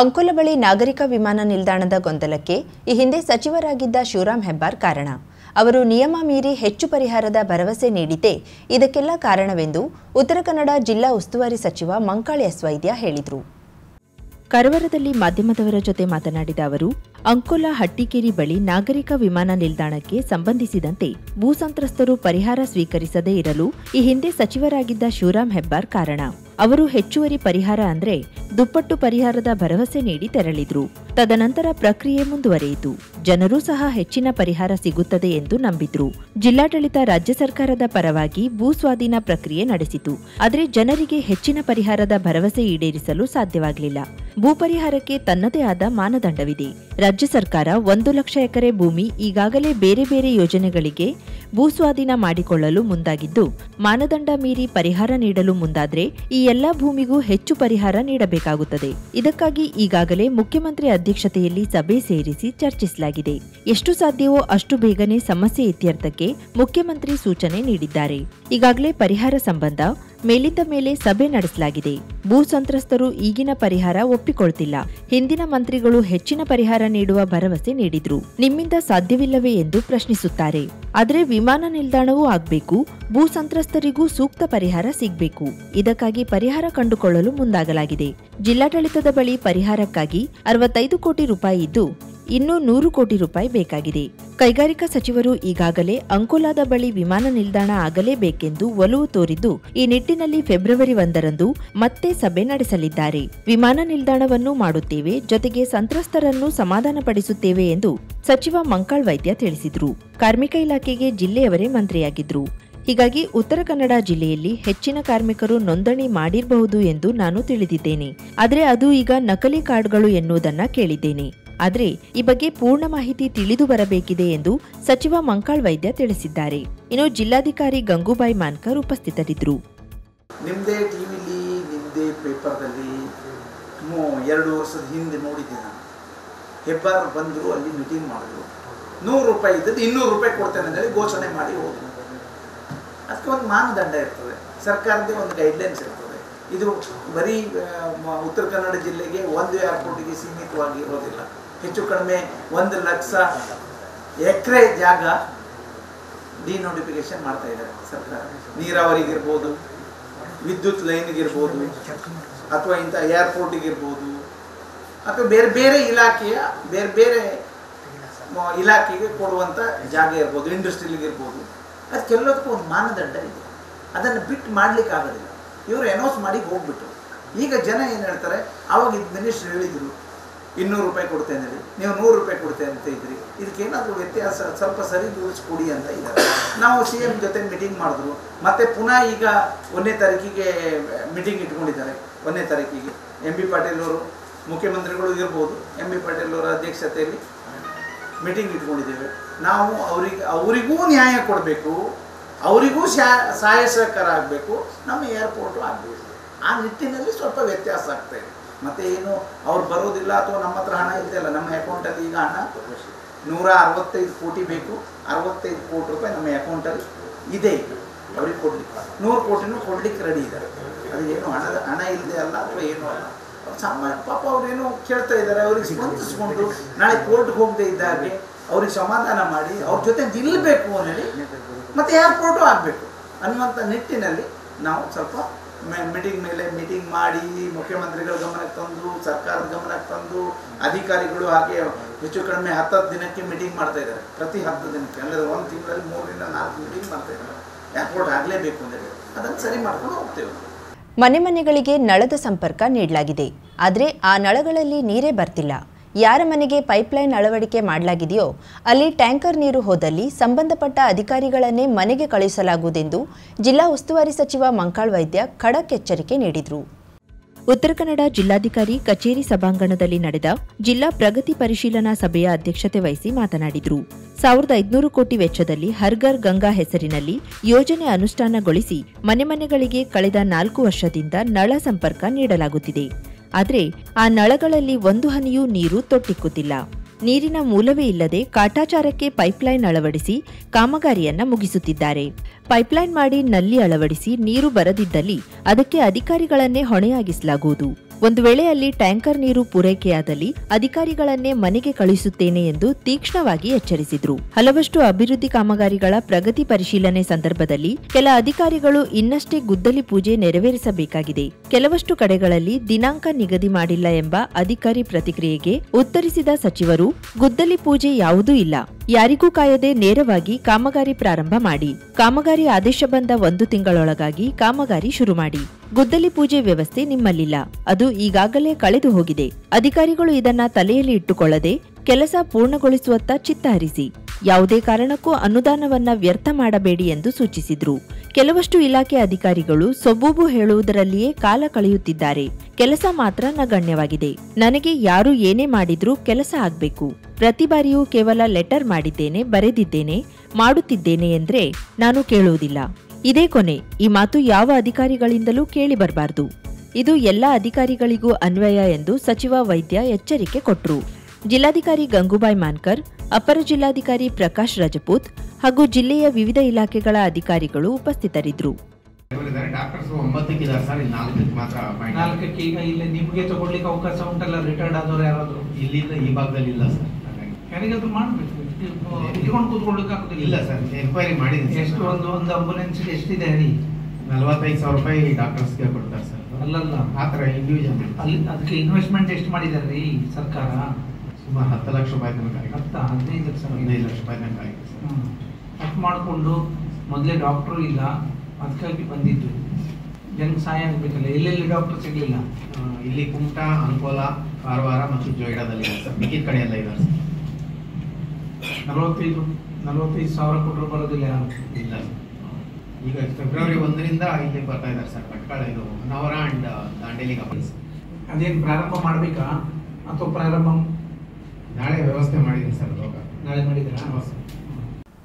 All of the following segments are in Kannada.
ಅಂಕೋಲ ಬಳಿ ನಾಗರಿಕ ವಿಮಾನ ನಿಲ್ದಾಣದ ಗೊಂದಲಕ್ಕೆ ಈ ಹಿಂದೆ ಸಚಿವರಾಗಿದ್ದ ಶಿವರಾಮ್ ಹೆಬ್ಬಾರ್ ಕಾರಣ. ಅವರು ನಿಯಮ ಮೀರಿ ಹೆಚ್ಚು ಪರಿಹಾರದ ಭರವಸೆ ನೀಡಿದ್ದೇ ಇದಕ್ಕೆಲ್ಲ ಕಾರಣವೆಂದು ಉತ್ತರ ಕನ್ನಡ ಜಿಲ್ಲಾ ಉಸ್ತುವಾರಿ ಸಚಿವ ಮಂಕಾಳಿ ಎಸ್ ವೈದ್ಯ ಹೇಳಿದರು. ಕರವರದಲ್ಲಿ ಮಾಧ್ಯಮದವರ ಜೊತೆ ಮಾತನಾಡಿದ ಅವರು ಅಂಕೋಲ ಹಟ್ಟಿಕೇರಿ ಬಳಿ ನಾಗರಿಕ ವಿಮಾನ ನಿಲ್ದಾಣಕ್ಕೆ ಸಂಬಂಧಿಸಿದಂತೆ ಭೂ ಸಂತ್ರಸ್ತರು ಪರಿಹಾರ ಸ್ವೀಕರಿಸದೇ ಇರಲು ಈ ಹಿಂದೆ ಸಚಿವರಾಗಿದ್ದ ಶಿವರಾಮ್ ಹೆಬ್ಬಾರ್ ಕಾರಣ. ಅವರು ಹೆಚ್ಚುವರಿ ಪರಿಹಾರ ಅಂದ್ರೆ ದುಪ್ಪಟ್ಟು ಪರಿಹಾರದ ಭರವಸೆ ನೀಡಿ ತೆರಳಿದ್ರು. ತದನಂತರ ಪ್ರಕ್ರಿಯೆ ಮುಂದುವರೆಯಿತು. ಜನರೂ ಸಹ ಹೆಚ್ಚಿನ ಪರಿಹಾರ ಸಿಗುತ್ತದೆ ಎಂದು ನಂಬಿದ್ರು. ಜಿಲ್ಲಾಡಳಿತ ರಾಜ್ಯ ಸರ್ಕಾರದ ಪರವಾಗಿ ಭೂ ಸ್ವಾಧೀನ ಪ್ರಕ್ರಿಯೆ ನಡೆಸಿತು. ಆದರೆ ಜನರಿಗೆ ಹೆಚ್ಚಿನ ಪರಿಹಾರದ ಭರವಸೆ ಈಡೇರಿಸಲು ಸಾಧ್ಯವಾಗಲಿಲ್ಲ. ಭೂ ಪರಿಹಾರಕ್ಕೆ ತನ್ನದೇ ಆದ ಮಾನದಂಡವಿದೆ. ರಾಜ್ಯ ಸರ್ಕಾರ ಒಂದು ಲಕ್ಷ ಎಕರೆ ಭೂಮಿ ಈಗಾಗಲೇ ಬೇರೆ ಬೇರೆ ಯೋಜನೆಗಳಿಗೆ ಭೂಸ್ವಾಧೀನ ಮಾಡಿಕೊಳ್ಳಲು ಮುಂದಾಗಿದ್ದು, ಮಾನದಂಡ ಮೀರಿ ಪರಿಹಾರ ನೀಡಲು ಮುಂದಾದರೆ ಈ ಎಲ್ಲ ಭೂಮಿಗೂ ಹೆಚ್ಚು ಪರಿಹಾರ ನೀಡಬೇಕಾಗುತ್ತದೆ. ಇದಕ್ಕಾಗಿ ಈಗಾಗಲೇ ಮುಖ್ಯಮಂತ್ರಿ ಅಧ್ಯಕ್ಷತೆಯಲ್ಲಿ ಸಭೆ ಸೇರಿಸಿ ಚರ್ಚಿಸಲಾಗಿದೆ. ಎಷ್ಟು ಸಾಧ್ಯವೋ ಅಷ್ಟು ಬೇಗನೆ ಸಮಸ್ಯೆ ಇತ್ಯರ್ಥಕ್ಕೆ ಮುಖ್ಯಮಂತ್ರಿ ಸೂಚನೆ ನೀಡಿದ್ದಾರೆ. ಈಗಾಗಲೇ ಪರಿಹಾರ ಸಂಬಂಧ ಮೇಲಿಂದ ಮೇಲೆ ಸಭೆ ನಡೆಸಲಾಗಿದೆ. ಭೂ ಸಂತ್ರಸ್ತರು ಈಗಿನ ಪರಿಹಾರ ಒಪ್ಪಿಕೊಳ್ತಿಲ್ಲ. ಹಿಂದಿನ ಮಂತ್ರಿಗಳು ಹೆಚ್ಚಿನ ಪರಿಹಾರ ನೀಡುವ ಭರವಸೆ ನೀಡಿದ್ರು. ನಿಮ್ಮಿಂದ ಸಾಧ್ಯವಿಲ್ಲವೇ ಎಂದು ಪ್ರಶ್ನಿಸುತ್ತಾರೆ. ಆದರೆ ವಿಮಾನ ನಿಲ್ದಾಣವೂ ಆಗ್ಬೇಕು. ಭೂ ಸಂತ್ರಸ್ತರಿಗೂ ಸೂಕ್ತ ಪರಿಹಾರ ಸಿಗಬೇಕು. ಇದಕ್ಕಾಗಿ ಪರಿಹಾರ ಕಂಡುಕೊಳ್ಳಲು ಮುಂದಾಗಲಾಗಿದೆ. ಜಿಲ್ಲಾಡಳಿತದ ಬಳಿ ಪರಿಹಾರಕ್ಕಾಗಿ ಅರವತ್ತೈದು ಕೋಟಿ ರೂಪಾಯಿ ಇದ್ದು ಇನ್ನೂ ನೂರು ಕೋಟಿ ರೂಪಾಯಿ ಬೇಕಾಗಿದೆ. ಕೈಗಾರಿಕಾ ಸಚಿವರು ಈಗಾಗಲೇ ಅಂಕೋಲಾದ ಬಳಿ ವಿಮಾನ ನಿಲ್ದಾಣ ಆಗಲೇಬೇಕೆಂದು ಒಲವು ತೋರಿದ್ದು, ಈ ನಿಟ್ಟಿನಲ್ಲಿ ಫೆಬ್ರವರಿ ಒಂದರಂದು ಮತ್ತೆ ಸಭೆ ನಡೆಸಲಿದ್ದಾರೆ. ವಿಮಾನ ನಿಲ್ದಾಣವನ್ನು ಮಾಡುತ್ತೇವೆ, ಜೊತೆಗೆ ಸಂತ್ರಸ್ತರನ್ನು ಸಮಾಧಾನಪಡಿಸುತ್ತೇವೆ ಎಂದು ಸಚಿವ ಮಂಕಾಳ್ ವೈದ್ಯ ತಿಳಿಸಿದರು. ಕಾರ್ಮಿಕ ಇಲಾಖೆಗೆ ಜಿಲ್ಲೆಯವರೇ ಮಂತ್ರಿಯಾಗಿದ್ರು. ಹೀಗಾಗಿ ಉತ್ತರ ಕನ್ನಡ ಜಿಲ್ಲೆಯಲ್ಲಿ ಹೆಚ್ಚಿನ ಕಾರ್ಮಿಕರು ನೋಂದಣಿ ಮಾಡಿರಬಹುದು ಎಂದು ನಾನು ತಿಳಿದಿದ್ದೇನೆ. ಆದರೆ ಅದು ಈಗ ನಕಲಿ ಕಾರ್ಡ್ಗಳು ಎನ್ನುವುದನ್ನ ಕೇಳಿದ್ದೇನೆ. ಆದರೆ ಈ ಬಗ್ಗೆ ಪೂರ್ಣ ಮಾಹಿತಿ ತಿಳಿದು ಬರಬೇಕಿದೆ ಎಂದು ಸಚಿವ ಮಂಕಾಳ್ ವೈದ್ಯ ತಿಳಿಸಿದ್ದಾರೆ. ಇನ್ನು ಜಿಲ್ಲಾಧಿಕಾರಿ ಗಂಗೂಬಾಯಿ ಮಾನ್ಕರ್ ಉಪಸ್ಥಿತರಿದ್ದರು. ನಿಮ್ದೇ ಟಿವಿಲಿ, ನಿಮ್ದೇ ಪೇಪರ್ದಲ್ಲಿ ಎರಡು ವರ್ಷದ ಹಿಂದೆ ನೋಡಿದ್ದೆ ಹೆಬ್ಬಾರ್ ಬಂದರು, ಅಲ್ಲಿ ಮೀಟಿಂಗ್ ಮಾಡಿದ್ರು. ನೂರು ರೂಪಾಯಿ ಇದ್ದದ್ದು ಇನ್ನೂರು ರೂಪಾಯಿ ಕೊಡ್ತೇನೆ ಅಂತೇಳಿ ಘೋಷಣೆ ಮಾಡಿ ಹೋದ್ರು. ಅದಕ್ಕೆ ಒಂದು ಮಾನದಂಡ ಇರ್ತದೆ. ಸರ್ಕಾರದ ಒಂದು ಗೈಡ್ಲೈನ್ಸ್ ಇರ್ತದೆ. ಇದು ಬರೀ ಉತ್ತರ ಕನ್ನಡ ಜಿಲ್ಲೆಗೆ ಒಂದು ಏರ್ಪೋರ್ಟಿಗೆ ಸೀಮಿತವಾಗಿ ಇರೋದಿಲ್ಲ. ಹೆಚ್ಚು ಕಡಿಮೆ ಒಂದು ಲಕ್ಷ ಎಕರೆ ಜಾಗ ಡಿನೋಟಿಫಿಕೇಶನ್ ಮಾಡ್ತಾ ಇದ್ದಾರೆ ಸರ್ಕಾರ. ನೀರಾವರಿಗಿರ್ಬೋದು, ವಿದ್ಯುತ್ ಲೈನ್ಗಿರ್ಬೋದು, ಅಥವಾ ಇಂಥ ಏರ್ಪೋರ್ಟಿಗಿರ್ಬೋದು ಅಥವಾ ಬೇರೆ ಬೇರೆ ಇಲಾಖೆಯ, ಬೇರೆ ಬೇರೆ ಇಲಾಖೆಗೆ ಕೊಡುವಂಥ ಜಾಗ ಇರ್ಬೋದು ಇಂಡಸ್ಟ್ರಿಲಿಗಿರ್ಬೋದು ಅದಕ್ಕೆಲ್ಲದಕ್ಕೂ ಒಂದು ಮಾನದಂಡ ಇದೆ. ಅದನ್ನು ಬಿಟ್ಟು ಮಾಡಲಿಕ್ಕೆ ಆಗೋದಿಲ್ಲ. ಇವರು ಅನೌನ್ಸ್ ಮಾಡಿ ಹೋಗ್ಬಿಟ್ರು. ಈಗ ಜನ ಏನು ಹೇಳ್ತಾರೆ ಆವಾಗ ಇದು ಮಿನಿಸ್ಟ್ರು ಹೇಳಿದರು ಇನ್ನೂರು ರೂಪಾಯಿ ಕೊಡ್ತೇನೆ ರೀ ನೀವು ನೂರು ರೂಪಾಯಿ ಕೊಡ್ತೇನೆ ಅಂತ ಇದ್ರಿ. ಇದಕ್ಕೇನಾದರೂ ವ್ಯತ್ಯಾಸ, ಸ್ವಲ್ಪ ಸರಿ ಕೊಡಿ ಅಂತ ಇದ್ದಾರೆ. ನಾವು ಸಿ ಎಂ ಜೊತೆ ಮೀಟಿಂಗ್ ಮಾಡಿದ್ರು. ಮತ್ತೆ ಪುನಃ ಈಗ ಒಂದನೇ ತಾರೀಕಿಗೆ ಮೀಟಿಂಗ್ ಇಟ್ಕೊಂಡಿದ್ದಾರೆ. ಒಂದನೇ ತಾರೀಕಿಗೆ. ಎಂ ಬಿ ಪಾಟೀಲ್ ಅವರು, ಮುಖ್ಯಮಂತ್ರಿಗಳು ಇರ್ಬೋದು. ಎಂ ಬಿ ಪಾಟೀಲ್ ಅವರ ಅಧ್ಯಕ್ಷತೆಯಲ್ಲಿ ಮೀಟಿಂಗ್ ಇಟ್ಕೊಂಡಿದ್ದೇವೆ. ನಾವು ಅವರಿಗೆ, ಅವರಿಗೂ ನ್ಯಾಯ ಕೊಡಬೇಕು. ಅವರಿಗೂ ಸಹಾಯ ಸಹಕಾರ ಆಗಬೇಕು. ನಮ್ಮ ಏರ್ಪೋರ್ಟು ಆಗಬೇಕು. ಆ ನಿಟ್ಟಿನಲ್ಲಿ ಸ್ವಲ್ಪ ವ್ಯತ್ಯಾಸ ಆಗ್ತಾಯಿದೆ ಮತ್ತೆ ಏನು, ಅವ್ರು ಬರೋದಿಲ್ಲ ಅಥವಾ ನಮ್ಮ ಹತ್ರ ಹಣ ಇಲ್ಲ, ನಮ್ಮ ಅಕೌಂಟಲ್ಲಿ ಈಗ ಹಣ ನೂರ ಅರವತ್ತೈದು ಕೋಟಿ ಬೇಕು, ಅರವತ್ತೈದು ಕೋಟಿ ರೂಪಾಯಿ ನಮ್ಮ ಅಕೌಂಟಲ್ಲಿ ಇದೆ ಅವ್ರಿಗೆ ಕೊಡ್ಲಿಕ್ಕೆ ನೂರು ಕೋಟಿನೂ ಕೊಡ್ಲಿಕ್ಕೆ ರೆಡಿ ಇದ್ದಾರೆ. ಅದು ಏನು ಹಣದ, ಹಣ ಇಲ್ಲದೆ ಅಲ್ಲ ಅಥವಾ ಏನು ಅಲ್ಲ. ಸಾಮಾನ್ಯ, ಪಾಪ ಅವ್ರೇನು ಕೇಳ್ತಾ ಇದ್ದಾರೆ, ಅವ್ರಿಗೆ ಸ್ಪಂದಿಸ್ಕೊಂಡು ನಾಳೆ ಕೋರ್ಟ್ಗೆ ಹೋಗದೇ ಇದ್ದಾಗೆ ಅವ್ರಿಗೆ ಸಮಾಧಾನ ಮಾಡಿ ಅವ್ರ ಜೊತೆ ನಿಲ್ಲಬೇಕು ಅನ್ನೇಳಿ ಮತ್ತೆ ಏರ್ಪೋರ್ಟು ಆಗಬೇಕು ಅನ್ನುವಂಥ ನಿಟ್ಟಿನಲ್ಲಿ ನಾವು ಸ್ವಲ್ಪ ಮೀಟಿಂಗ್ ಮೇಲೆ ಮೀಟಿಂಗ್ ಮಾಡಿ ಮುಖ್ಯಮಂತ್ರಿಗಳ ಗಮನಕ್ಕೆ ತಂದು, ಸರ್ಕಾರದ ಗಮನಕ್ಕೆ ತಂದು, ಅಧಿಕಾರಿಗಳು ಹಾಗೆ ಹೆಚ್ಚು ಕಡಿಮೆ ಹತ್ತತ್ತು ದಿನಕ್ಕೆ ಮೀಟಿಂಗ್ ಮಾಡ್ತಾ ಇದ್ದಾರೆ. ಪ್ರತಿ ಹತ್ತು ದಿನಕ್ಕೆ, ಅಂದರೆ ಒಂದು ತಿಂಗಳಲ್ಲಿ ಮೂರರಿಂದ ನಾಲ್ಕು ಮೀಟಿಂಗ್ ಮಾಡ್ತಾ ಇದ್ದಾರೆ. ಏರ್ಪೋರ್ಟ್ ಆಗಲೇಬೇಕು ಅಂದರೆ ಅದನ್ನು ಸರಿ ಮಾಡ್ಕೊಂಡು ಹೋಗ್ತೇವೆ. ಮನೆ ಮನೆಗಳಿಗೆ ನಳದ ಸಂಪರ್ಕ ನೀಡಲಾಗಿದೆ. ಆದರೆ ಆ ನಳಗಳಲ್ಲಿ ನೀರೇ ಬರ್ತಿಲ್ಲ. ಯಾರ ಮನೆಗೆ ಪೈಪ್ಲೈನ್ ಅಳವಡಿಕೆ ಮಾಡಲಾಗಿದೆಯೋ ಅಲ್ಲಿ ಟ್ಯಾಂಕರ್ ನೀರು ಹೋದಲ್ಲಿ ಸಂಬಂಧಪಟ್ಟ ಅಧಿಕಾರಿಗಳನ್ನೇ ಮನೆಗೆ ಕಳುಹಿಸಲಾಗುವುದೆಂದು ಜಿಲ್ಲಾ ಉಸ್ತುವಾರಿ ಸಚಿವ ಮಂಕಾಳ್ ವೈದ್ಯ ಖಡಕ್ ಎಚ್ಚರಿಕೆ ನೀಡಿದರು. ಉತ್ತರ ಕನ್ನಡ ಜಿಲ್ಲಾಧಿಕಾರಿ ಕಚೇರಿ ಸಭಾಂಗಣದಲ್ಲಿ ನಡೆದ ಜಿಲ್ಲಾ ಪ್ರಗತಿ ಪರಿಶೀಲನಾ ಸಭೆಯ ಅಧ್ಯಕ್ಷತೆ ವಹಿಸಿ ಮಾತನಾಡಿದರು. ಸಾವಿರದ ಐದುನೂರು ಕೋಟಿ ವೆಚ್ಚದಲ್ಲಿ ಹರ್ಗರ್ ಗಂಗಾ ಹೆಸರಿನಲ್ಲಿ ಯೋಜನೆ ಅನುಷ್ಠಾನಗೊಳಿಸಿ ಮನೆ ಮನೆಗಳಿಗೆ ಕಳೆದ ನಾಲ್ಕು ವರ್ಷದಿಂದ ನಳ ಸಂಪರ್ಕ ನೀಡಲಾಗುತ್ತಿದೆ. ಆದರೆ ಆ ನಳಗಳಲ್ಲಿ ಒಂದು ಹನಿಯೂ ನೀರು ತೊಟ್ಟಿಕ್ಕುತ್ತಿಲ್ಲ. ನೀರಿನ ಮೂಲವೇ ಇಲ್ಲದೆ ಕಾಟಾಚಾರಕ್ಕೆ ಪೈಪ್ಲೈನ್ ಅಳವಡಿಸಿ ಕಾಮಗಾರಿಯನ್ನ ಮುಗಿಸುತ್ತಿದ್ದಾರೆ. ಪೈಪ್ಲೈನ್ ಮಾಡಿ ನಲ್ಲಿ ಅಳವಡಿಸಿ ನೀರು ಬರದಿದ್ದಲ್ಲಿ ಅದಕ್ಕೆ ಅಧಿಕಾರಿಗಳನ್ನೇ ಹೊಣೆಯಾಗಿಸಲಾಗುವುದು. ಒಂದು ವೇಳೆ ಅಲ್ಲಿ ಟ್ಯಾಂಕರ್ ನೀರು ಪೂರೈಕೆಯಾದಲ್ಲಿ ಅಧಿಕಾರಿಗಳನ್ನೇ ಮನೆಗೆ ಕಳುಹಿಸುತ್ತೇನೆ ಎಂದು ತೀಕ್ಷ್ಣವಾಗಿ ಎಚ್ಚರಿಸಿದ್ರು. ಹಲವಷ್ಟು ಅಭಿವೃದ್ಧಿ ಕಾಮಗಾರಿಗಳ ಪ್ರಗತಿ ಪರಿಶೀಲನೆ ಸಂದರ್ಭದಲ್ಲಿ ಕೆಲ ಅಧಿಕಾರಿಗಳು ಇನ್ನಷ್ಟೇ ಗುದ್ದಲಿ ಪೂಜೆ ನೆರವೇರಿಸಬೇಕಾಗಿದೆ. ಕೆಲವಷ್ಟು ಕಡೆಗಳಲ್ಲಿ ದಿನಾಂಕ ನಿಗದಿ ಮಾಡಿಲ್ಲ ಎಂಬ ಅಧಿಕಾರಿ ಪ್ರತಿಕ್ರಿಯೆಗೆ ಉತ್ತರಿಸಿದ ಸಚಿವರು, ಗುದ್ದಲಿ ಪೂಜೆ ಯಾವುದೂ ಇಲ್ಲ. ಯಾರಿಗೂ ಕಾಯದೆ ನೇರವಾಗಿ ಕಾಮಗಾರಿ ಪ್ರಾರಂಭ ಮಾಡಿ. ಕಾಮಗಾರಿ ಆದೇಶ ಬಂದ ಒಂದು ತಿಂಗಳೊಳಗಾಗಿ ಕಾಮಗಾರಿ ಶುರು ಮಾಡಿ. ಗುದ್ದಲಿ ಪೂಜೆ ವ್ಯವಸ್ಥೆ ನಿಮ್ಮಲ್ಲಿಲ್ಲ. ಅದು ಈಗಾಗಲೇ ಕಳೆದು ಹೋಗಿದೆ. ಅಧಿಕಾರಿಗಳು ಇದನ್ನ ತಲೆಯಲ್ಲಿ ಇಟ್ಟುಕೊಳ್ಳದೆ ಕೆಲಸ ಪೂರ್ಣಗೊಳಿಸುವತ್ತ ಚಿತ್ತ ಹರಿಸಿ ಯಾವುದೇ ಕಾರಣಕ್ಕೂ ಅನುದಾನವನ್ನ ವ್ಯರ್ಥ ಮಾಡಬೇಡಿ ಎಂದು ಸೂಚಿಸಿದ್ರು. ಕೆಲವಷ್ಟು ಇಲಾಖೆ ಅಧಿಕಾರಿಗಳು ಸೊಬೂಬು ಹೇಳುವುದರಲ್ಲಿಯೇ ಕಾಲ ಕಳೆಯುತ್ತಿದ್ದಾರೆ. ಕೆಲಸ ಮಾತ್ರ ನಗಣ್ಯವಾಗಿದೆ. ನನಗೆ ಯಾರು ಏನೇ ಮಾಡಿದ್ರೂ ಕೆಲಸ ಆಗ್ಬೇಕು. ಪ್ರತಿ ಬಾರಿಯೂ ಕೇವಲ ಲೆಟರ್ ಮಾಡಿದ್ದೇನೆ, ಬರೆದಿದ್ದೇನೆ, ಮಾಡುತ್ತಿದ್ದೇನೆ ಎಂದ್ರೆ ನಾನು ಕೇಳುವುದಿಲ್ಲ. ಇದೇ ಕೊನೆ. ಈ ಮಾತು ಯಾವ ಅಧಿಕಾರಿಗಳಿಂದಲೂ ಕೇಳಿ ಬರಬಾರದು. ಇದು ಎಲ್ಲ ಅಧಿಕಾರಿಗಳಿಗೂ ಅನ್ವಯ ಎಂದು ಸಚಿವ ವೈದ್ಯ ಎಚ್ಚರಿಕೆ ಕೊಟ್ಟರು ಜಿಲ್ಲಾಧಿಕಾರಿ ಗಂಗೂಬಾಯಿ ಮಾನ್ಕರ್ ಅಪರ ಜಿಲ್ಲಾಧಿಕಾರಿ ಪ್ರಕಾಶ್ ರಜಪೂತ್ ಹಾಗೂ ಜಿಲ್ಲೆಯ ವಿವಿಧ ಇಲಾಖೆಗಳ ಅಧಿಕಾರಿಗಳು ಉಪಸ್ಥಿತರಿದ್ದರು. ಡಾಕ್ಟರ್ಸ್ ಒಂಬತ್ತಕ್ಕೆ ಇದ್ದಾರೆ ಸರ್ ಇಲ್ಲಿ ನಾಲ್ಕಕ್ಕೆ ಮಾತ್ರ ನಾಲ್ಕಕ್ಕೆ ಈಗ ಇಲ್ಲಿ ನಿಮ್ಗೆ ತಗೊಳ್ಳಿಕ್ಕೆ ಅವಕಾಶ ಉಂಟಲ್ಲ ರಿಟೈರ್ಡ್ ಆದವ್ರು ಯಾರಾದ್ರು? ಇಲ್ಲಿಂದ ಈ ಭಾಗದಲ್ಲಿ ಇಲ್ಲ ಸರ್. ಹಾಗಾಗಿ. ಯಾರಿಗಾದ್ರೂ ಮಾಡಬೇಕು. ಇಟ್ಕೊಂಡು ಕೂತ್ಕೊಳ್ಳಿಕ್ಕೆ ಆಗುದಿಲ್ಲ ಇಲ್ಲ ಸರ್ ಎನ್ಕ್ವೈರಿ ಮಾಡಿದ್ದೀನಿ ಎಷ್ಟು ಒಂದು ಒಂದು ಆಂಬುಲೆನ್ಸ್ ಎಷ್ಟಿದೆ ಹೇಳಿ ನಲವತ್ತೈದು ಸಾವಿರ ರೂಪಾಯಿ ಡಾಕ್ಟರ್ಸ್ಗೆ ಕೊಡ್ತಾರೆ ಸರ್. ಅಲ್ಲಲ್ಲ. ಆ ಥರ ಇಂಡಿವಿಜುವಲ್ ಅಲ್ಲಿ ಅದಕ್ಕೆ ಇನ್ವೆಸ್ಟ್ಮೆಂಟ್ ಎಷ್ಟು ಮಾಡಿದ್ದಾರೆ ರೀ ಸರ್ಕಾರ? ಸುಮಾರು ಹತ್ತು ಲಕ್ಷ ರೂಪಾಯಿ ತನಕ ಹತ್ತು ಹದಿನೈದು ಲಕ್ಷ. ಹದಿನೈದು ಲಕ್ಷ ರೂಪಾಯಿ ತನಕ ಆಗಿದೆ ಸರ್. ಹ್ಞೂ ಅಷ್ಟು ಮಾಡಿಕೊಂಡು ಮೊದಲೇ ಡಾಕ್ಟ್ರು ಇಲ್ಲ ಅದಕ್ಕಾಗಿ ಬಂದಿದ್ದು. ಜನಕ್ಕೆ ಸಹಾಯ ಆಗಬೇಕಲ್ಲ? ಎಲ್ಲೆಲ್ಲಿ ಡಾಕ್ಟರ್ ಸಿಗಲಿಲ್ಲ? ಇಲ್ಲಿ ಕುಮಟಾ ಅಂಕೋಲಾ ಕಾರವಾರ ಮತ್ತು ಜೋಯಿಡಾದಲ್ಲಿ ಸರ್. ಮಿಕ್ಕಿದ ಕಡೆ ಎಲ್ಲ ಇದ್ದಾರೆ ಸರ್. ನಲವತ್ತೈದು ನಲವತ್ತೈದು ಸಾವಿರ ಕೋಟಿ ಬರೋದಿಲ್ಲ ಯಾರು ಇಲ್ಲ. ಈಗ ಫೆಬ್ರವರಿ ಒಂದರಿಂದ ಇಲ್ಲಿ ಬರ್ತಾ ಇದ್ದಾರೆ ಸರ್ ಭಟ್ಕಳ ಇದು ಹೊನ್ನಾವರ ಅಂಡ್ ದಾಂಡೇಲಿ ಕಂಪನೀಸ್ ಅದೇನು ಪ್ರಾರಂಭ ಮಾಡಬೇಕಾ ಅಥವಾ ಪ್ರಾರಂಭ ನಾಳೆ ವ್ಯವಸ್ಥೆ ಮಾಡಿದ್ದೀನಿ ಸರ್ ನಾಳೆ ಮಾಡಿದ್ದೀರಾ.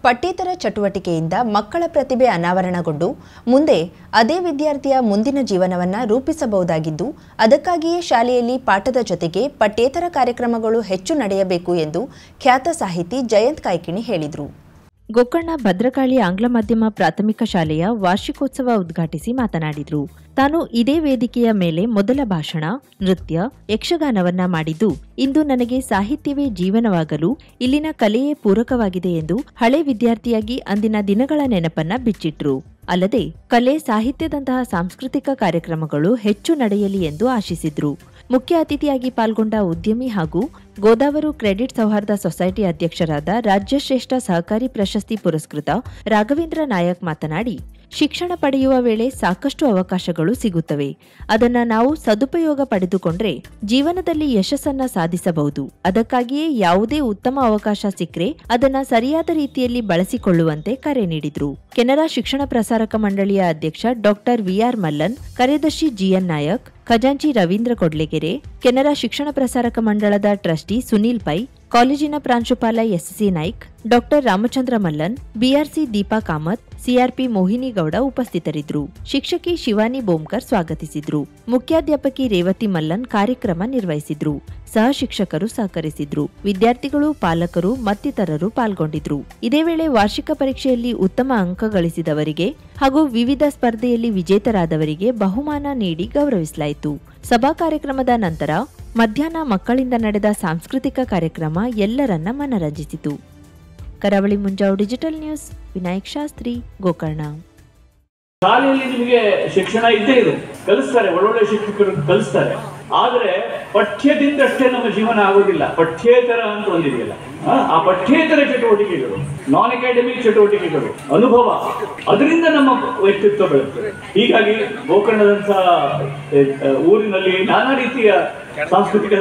ಪಠ್ಯೇತರ ಚಟುವಟಿಕೆಯಿಂದ ಮಕ್ಕಳ ಪ್ರತಿಭೆ ಅನಾವರಣಗೊಂಡು ಮುಂದೆ ಅದೇ ವಿದ್ಯಾರ್ಥಿಯ ಮುಂದಿನ ಜೀವನವನ್ನು ರೂಪಿಸಬಹುದಾಗಿದ್ದು, ಅದಕ್ಕಾಗಿಯೇ ಶಾಲೆಯಲ್ಲಿ ಪಾಠದ ಜೊತೆಗೆ ಪಠ್ಯೇತರ ಕಾರ್ಯಕ್ರಮಗಳು ಹೆಚ್ಚು ನಡೆಯಬೇಕು ಎಂದು ಖ್ಯಾತ ಸಾಹಿತಿ ಜಯಂತ್ ಕಾಯ್ಕಿಣಿ ಹೇಳಿದರು. ಗೋಕರ್ಣ ಭದ್ರಕಾಳಿ ಆಂಗ್ಲ ಮಾಧ್ಯಮ ಪ್ರಾಥಮಿಕ ಶಾಲೆಯ ವಾರ್ಷಿಕೋತ್ಸವ ಉದ್ಘಾಟಿಸಿ ಮಾತನಾಡಿದರು. ತಾನು ಇದೇ ವೇದಿಕೆಯ ಮೇಲೆ ಮೊದಲ ಭಾಷಣ, ನೃತ್ಯ, ಯಕ್ಷಗಾನವನ್ನ ಮಾಡಿದ್ದು, ಇಂದು ನನಗೆ ಸಾಹಿತ್ಯವೇ ಜೀವನವಾಗಲು, ಇಲ್ಲಿನ ಕಲೆಯೇ ಪೂರಕವಾಗಿದೆ ಎಂದು ಹಳೆ ವಿದ್ಯಾರ್ಥಿಯಾಗಿ ಅಂದಿನ ದಿನಗಳ ನೆನಪನ್ನ ಬಿಚ್ಚಿಟ್ರು. ಅಲ್ಲದೆ, ಕಲೆ ಸಾಹಿತ್ಯದಂತಹ ಸಾಂಸ್ಕೃತಿಕ ಕಾರ್ಯಕ್ರಮಗಳು ಹೆಚ್ಚು ನಡೆಯಲಿ ಎಂದು ಆಶಿಸಿದ್ರು. ಮುಖ್ಯ ಅತಿಥಿಯಾಗಿ ಪಾಲ್ಗೊಂಡ ಉದ್ಯಮಿ ಹಾಗೂ ಗೋದಾವರು ಕ್ರೆಡಿಟ್ ಸೌಹಾರ್ದ ಸೊಸೈಟಿ ಅಧ್ಯಕ್ಷರಾದ ರಾಜ್ಯಶ್ರೇಷ್ಠ ಸಹಕಾರಿ ಪ್ರಶಸ್ತಿ ಪುರಸ್ಕೃತ ರಾಘವೇಂದ್ರ ನಾಯಕ್ ಮಾತನಾಡಿ, ಶಿಕ್ಷಣ ಪಡೆಯುವ ವೇಳೆ ಸಾಕಷ್ಟು ಅವಕಾಶಗಳು ಸಿಗುತ್ತವೆ. ಅದನ್ನ ನಾವು ಸದುಪಯೋಗ ಪಡೆದುಕೊಂಡ್ರೆ ಜೀವನದಲ್ಲಿ ಯಶಸ್ಸನ್ನ ಸಾಧಿಸಬಹುದು. ಅದಕ್ಕಾಗಿಯೇ ಯಾವುದೇ ಉತ್ತಮ ಅವಕಾಶ ಸಿಕ್ಕರೆ ಅದನ್ನ ಸರಿಯಾದ ರೀತಿಯಲ್ಲಿ ಬಳಸಿಕೊಳ್ಳುವಂತೆ ಕರೆ ನೀಡಿದ್ರು. ಕೆನರಾ ಶಿಕ್ಷಣ ಪ್ರಸಾರಕ ಮಂಡಳಿಯ ಅಧ್ಯಕ್ಷ ಡಾಕ್ಟರ್ ವಿಆರ್ ಮಲ್ಲನ್, ಕಾರ್ಯದರ್ಶಿ ಜಿಎನ್ ನಾಯಕ್ ಖಜಾಂಚಿ ರವೀಂದ್ರ ಕೊಡ್ಲೆಗೆರೆ, ಕೆನರಾ ಶಿಕ್ಷಣ ಪ್ರಸಾರಕ ಮಂಡಳದ ಟ್ರಸ್ಟಿ ಸುನೀಲ್ ಪೈ, ಕಾಲೇಜಿನ ಪ್ರಾಂಶುಪಾಲ SC Naik, doctor Ramachandra Mallan, BRC Deepa Kamath CRP Mohini Gowda ಉಪಸ್ಥಿತರಿದ್ದರು. ಶಿಕ್ಷಕಿ ಶಿವಾನಿ ಬೋಮ್ಕರ್ ಸ್ವಾಗತಿಸಿದ್ರು. ಮುಖ್ಯಾಧ್ಯಾಪಕಿ ರೇವತಿ ಮಲ್ಲನ್ ಕಾರ್ಯಕ್ರಮ ನಿರ್ವಹಿಸಿದ್ರು. ಸಹ ಶಿಕ್ಷಕರು ಸಹಕರಿಸಿದ್ರು. ವಿದ್ಯಾರ್ಥಿಗಳು, ಪಾಲಕರು, ಮತ್ತಿತರರು ಪಾಲ್ಗೊಂಡಿದ್ರು. ಇದೇ ವೇಳೆ ವಾರ್ಷಿಕ ಪರೀಕ್ಷೆಯಲ್ಲಿ ಉತ್ತಮ ಅಂಕ ಗಳಿಸಿದವರಿಗೆ ಹಾಗೂ ವಿವಿಧ ಸ್ಪರ್ಧೆಯಲ್ಲಿ ವಿಜೇತರಾದವರಿಗೆ ಬಹುಮಾನ ನೀಡಿ ಗೌರವಿಸಲಾಯಿತು. ಸಭಾ ಕಾರ್ಯಕ್ರಮದ ನಂತರ ಮಧ್ಯಾಹ್ನ ಮಕ್ಕಳಿಂದ ನಡೆದ ಸಾಂಸ್ಕೃತಿಕ ಕಾರ್ಯಕ್ರಮ ಎಲ್ಲರನ್ನ ಮನರಂಜಿಸಿತು. Karavali Munjavu digital news Vinayak Shastri Gokarna. ಶಾಲೆಯಲ್ಲಿ ನಿಮಗೆ ಶಿಕ್ಷಣ ಇದ್ದೇ ಇದು ಕಲಿಸ್ತಾರೆ ಒಳ್ಳೊಳ್ಳೆ ಶಿಕ್ಷಕರು ಕಲಿಸ್ತಾರೆ. ಆದ್ರೆ ಪಠ್ಯದಿಂದಷ್ಟೇ ನಮ್ಮ ಜೀವನ ಆಗೋದಿಲ್ಲ. ಪಠ್ಯೇತರ ಅಂತ ಒಂದಿದೆಯಲ್ಲ. ಆ, ಪಠ್ಯೇತರ ಚಟುವಟಿಕೆಗಳು ನಾನ್ ಅಕಾಡೆಮಿಕ್ ಚಟುವಟಿಕೆಗಳು ಅನುಭವ ಅದರಿಂದ ನಮ್ಮ ವ್ಯಕ್ತಿತ್ವ ಬೆಳೆಯುತ್ತದೆ ಹೀಗಾಗಿ ಗೋಕರ್ಣದಂತಹ ಊರಿನಲ್ಲಿ ನಾನಾ ರೀತಿಯ ಸಾಂಸ್ಕೃತಿಕ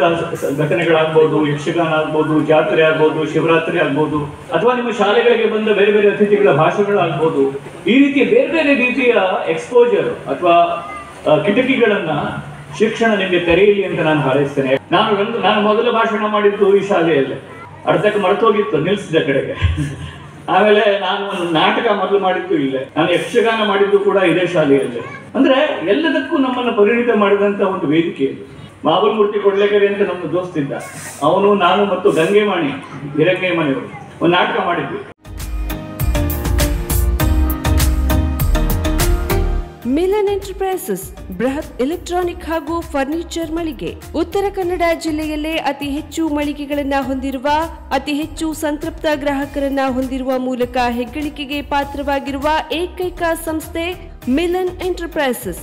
ಘಟನೆಗಳಾಗ್ಬೋದು ಯಕ್ಷಗಾನ ಆಗ್ಬೋದು ಜಾತ್ರೆ ಆಗ್ಬೋದು, ಶಿವರಾತ್ರಿ ಆಗ್ಬೋದು, ಅಥವಾ ನಿಮ್ಮ ಶಾಲೆಗಳಿಗೆ ಬಂದ ಬೇರೆ ಬೇರೆ ಅತಿಥಿಗಳ ಭಾಷೆಗಳಾಗ್ಬೋದು, ಈ ರೀತಿಯ ಬೇರೆ ಬೇರೆ ರೀತಿಯ ಎಕ್ಸ್ಪೋಜರ್ ಅಥವಾ ಕಿಟಕಿಗಳನ್ನ ಶಿಕ್ಷಣ ನಿಮಗೆ ತೆರೆಯಲಿ ಅಂತ ನಾನು ಹಾರೈಸ್ತೇನೆ. ನಾನು ನಾನು ಮೊದಲ ಭಾಷಣ ಮಾಡಿದ್ದು ಈ ಶಾಲೆಯಲ್ಲಿ. ಅರ್ಧಕ್ಕೆ ಮರೆತೋಗಿತ್ತು, ನಿಲ್ಸಿದ ಕಡೆಗೆ. ಆಮೇಲೆ ನಾನು ಒಂದು ನಾಟಕ ಮೊದಲು ಮಾಡಿದ್ದು ಇಲ್ಲೇ. ನಾನು ಯಕ್ಷಗಾನ ಮಾಡಿದ್ದು ಕೂಡ ಇದೇ ಶಾಲೆಯಲ್ಲಿ. ಅಂದ್ರೆ ಎಲ್ಲದಕ್ಕೂ ನಮ್ಮನ್ನು ಪರಿಣಿತ ಮಾಡಿದಂತ ಒಂದು ವೇದಿಕೆ ಇದು. ಮಾಬಲ್ ಮೂರ್ತಿ ಕೊಡ್ಲೇಕರಿ ಅಂತ ನಮ್ಮ ದೋಸ್ತಿದ್ದ ಅವನು, ನಾನು ಮತ್ತು ಗಂಗೆಮಾಣಿ ಹಿರಂಗೇಮಣಿಯವರು ಒಂದು ನಾಟಕ ಮಾಡಿದ್ವಿ. ಮಿಲನ್ ಎಂಟರ್ಪ್ರೈಸಸ್, ಬೃಹತ್ ಎಲೆಕ್ಟ್ರಾನಿಕ್ ಹಾಗೂ ಫರ್ನಿಚರ್ ಮಳಿಗೆ. ಉತ್ತರ ಕನ್ನಡ ಜಿಲ್ಲೆಯಲ್ಲೇ ಅತಿ ಹೆಚ್ಚು ಮಳಿಗೆಗಳನ್ನ ಹೊಂದಿರುವ, ಅತಿ ಹೆಚ್ಚು ಸಂತೃಪ್ತ ಗ್ರಾಹಕರನ್ನ ಹೊಂದಿರುವ ಮೂಲಕ ಹೆಗ್ಗಳಿಕೆಗೆ ಪಾತ್ರವಾಗಿರುವ ಏಕೈಕ ಸಂಸ್ಥೆ ಮಿಲನ್ ಎಂಟರ್ಪ್ರೈಸಸ್.